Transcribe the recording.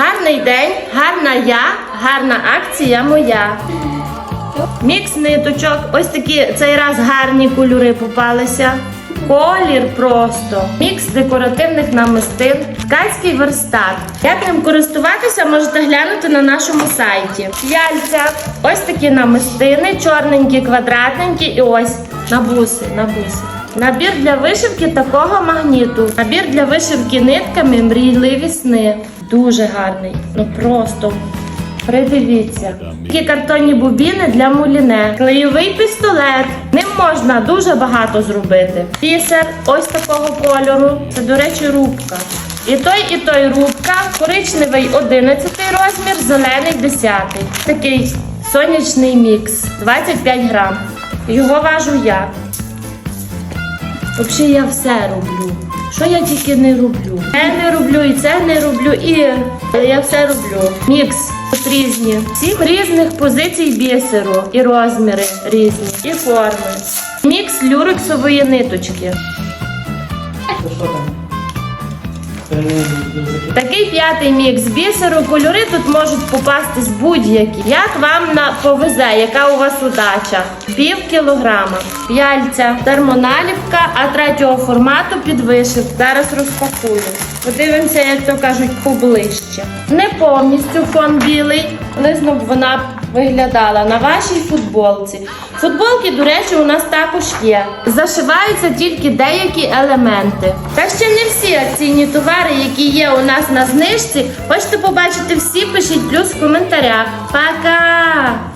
Гарний день, гарна я, гарна акція моя. Мікс ниточок. Ось такі цей раз гарні кольори попалися. Колір просто. Мікс декоративних намистин. Ткацький верстат. Як ним користуватися, можете глянути на нашому сайті. Яльця. Ось такі намистини, чорненькі, квадратненькі і ось на буси, на буси. Набір для вишивки такого магніту. Набір для вишивки нитками мрійливі сни. Дуже гарний. Ну просто Придивіться. Такі картонні бубіни для муліне. Клеєвий пістолет. Ним можна дуже багато зробити. Пісер ось такого кольору. Це, до речі, рубка. І той, і той рубка. Коричневий 11 розмір, зелений 10. Такий сонячний мікс. 25 грам. Його важу я. Взагалі я все роблю. Що я тільки не роблю? Це не роблю, і це не роблю, і я все роблю. Мікс тут різні. Всіх різних позицій бісеру, і розміри різні, і форми. Мікс люрексової ниточки. Що там? Такий п'ятий мікс бісеру. Кольори тут можуть попастись будь-які. Як вам на повезе, яка у вас удача? Пів кілограма. П'яльця, термоналіпка, а третього формату підвишив. Зараз розпакую. Подивимося, як то кажуть, поближче. Не повністю фон білий, лизно б вона виглядала на вашій футболці. Футболки, до речі, у нас також є. Зашиваються тільки деякі елементи. Та ще не всі акційні товари, які є у нас на знижці. Хочете побачити всі, пишіть плюс в коментарях. Пока!